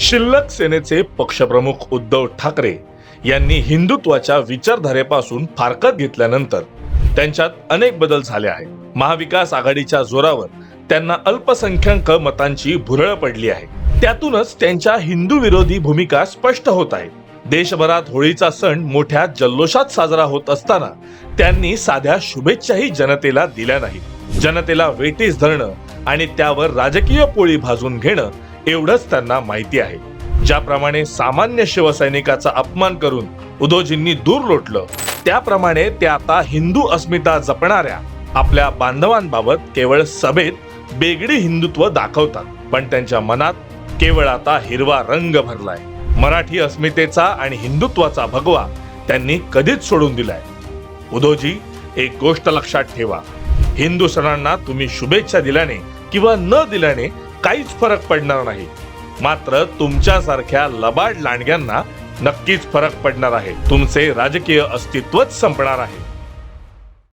शिल्लक सेनेचे पक्षप्रमुख उद्धव ठाकरे यांनी हिंदुत्वाच्या विचारधारेपासून फारकत घेतल्यानंतर त्यांच्यात अनेक बदल झाले आहेत. महाविकास आघाडीच्या जोरावर त्यांना अल्पसंख्याक मतांची भुरळ पडली आहे. त्यातूनच त्यांच्या हिंदू विरोधी भूमिका स्पष्ट होत आहे. देशभरात होळीचा सण मोठ्या जल्लोषात साजरा होत असताना त्यांनी साध्या शुभेच्छाही जनतेला दिल्या नाहीत. जनतेला वेटीस धरणं आणि त्यावर राजकीय पोळी भाजून घेणं एवढंच त्यांना माहिती आहे. ज्याप्रमाणे सामान्य शिवसैनिकाचा अपमान करून उदोजींनी दूर लोटलं त्याप्रमाणे ते आता हिंदू अस्मिता जपणाऱ्या आपल्या बांधवांबाबत केवळ सभेत बेगडी हिंदुत्व दाखवतात. पण त्यांच्या मनात केवळ आता हिरवा रंग भरलाय. मराठी अस्मितेचा आणि हिंदुत्वाचा भगवा त्यांनी कधीच सोडून दिलाय. उदोजी एक गोष्ट लक्षात ठेवा. हिंदू सणांना तुम्ही शुभेच्छा दिल्याने किंवा न दिल्याने काहीच फरक पडणार नाही. मात्र तुमच्यासारख्या लबाड लांडग्यांना नक्कीच फरक पडणार आहे. तुमचे राजकीय अस्तित्वच संपणार आहे.